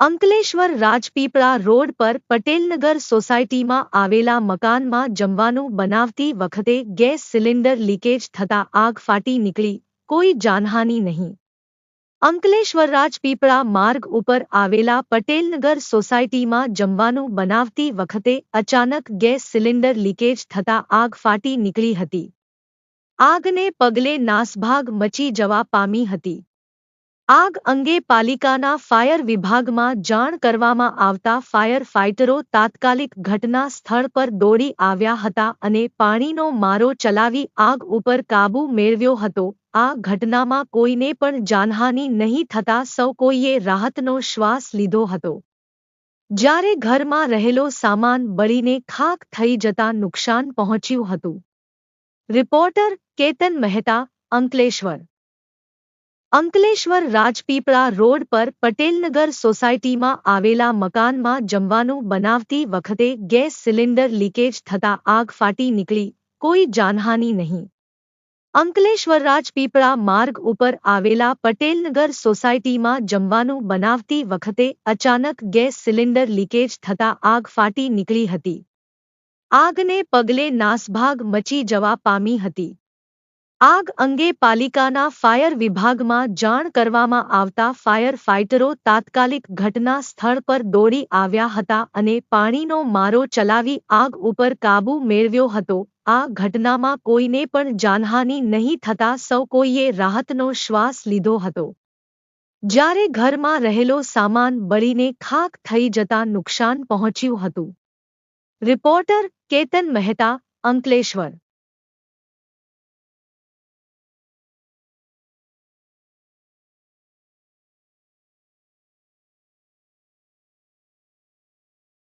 Ankleshwar Rajpipla road પર પટેલનગર સોસાયટીમાં આવેલા મકાનમાં જમવાનું બનાવતી વખતે ગેસ સિલિન્ડર લીકેજ થતા આગ ફાટી નીકળી, કોઈ જાનહાનિ નહીં. અંકલેશ્વર રાજપીપળા માર્ગ ઉપર આવેલા પટેલનગર સોસાયટીમાં જમવાનું બનાવતી વખતે અચાનક ગેસ સિલિન્ડર લીકેજ થતા આગ ફાટી નીકળી હતી. આગને પગલે નાસભાગ મચી જવા પામી હતી. આગ અંગે પાલિકાના ફાયર વિભાગમાં જાણ કરવામાં આવતા ફાયર ફાઇટરો તાત્કાલિક ઘટના સ્થળ પર દોડી આવ્યા હતા અને પાણીનો મારો ચલાવી આગ ઉપર કાબૂ મેળવ્યો હતો. આ ઘટનામાં કોઈને પણ જાનહાની નહીં થતા સૌ કોઈએ રાહતનો શ્વાસ લીધો હતો. જ્યારે ઘરમાં રહેલો સામાન બળીને ખાક થઈ જતા નુકસાન પહોંચ્યું હતું. રિપોર્ટર કેતન મહેતા, અંકલેશ્વર. અંકલેશ્વર રાજપીપળા રોડ પર પટેલનગર સોસાયટીમાં આવેલા મકાનમાં જમવાનું બનાવતી વખતે ગેસ સિલિન્ડર લીકેજ થતા આગ ફાટી નીકળી, કોઈ જાનહાની નહીં. અંકલેશ્વર રાજપીપળા માર્ગ ઉપર આવેલા પટેલનગર સોસાયટીમાં જમવાનું બનાવતી વખતે અચાનક ગેસ સિલિન્ડર લીકેજ થતા આગ ફાટી નીકળી હતી. આગને પગલે નાસભાગ મચી જવા પામી હતી. આગ અંગે પાલિકાના ફાયર વિભાગમાં જાણ કરવામાં આવતા ફાયર ફાઇટરો તાત્કાલિક ઘટના સ્થળ પર દોડી આવ્યા હતા અને પાણીનો મારો ચલાવી આગ ઉપર કાબૂ મેળવ્યો હતો. આ ઘટનામાં કોઈને પણ જાનહાની નહીં થતા સૌ કોઈએ રાહતનો શ્વાસ લીધો હતો. જ્યારે ઘરમાં રહેલો સામાન બળીને ખાક થઈ જતા નુકસાન પહોંચ્યું હતું. રિપોર્ટર કેતન મહેતા, અંકલેશ્વર.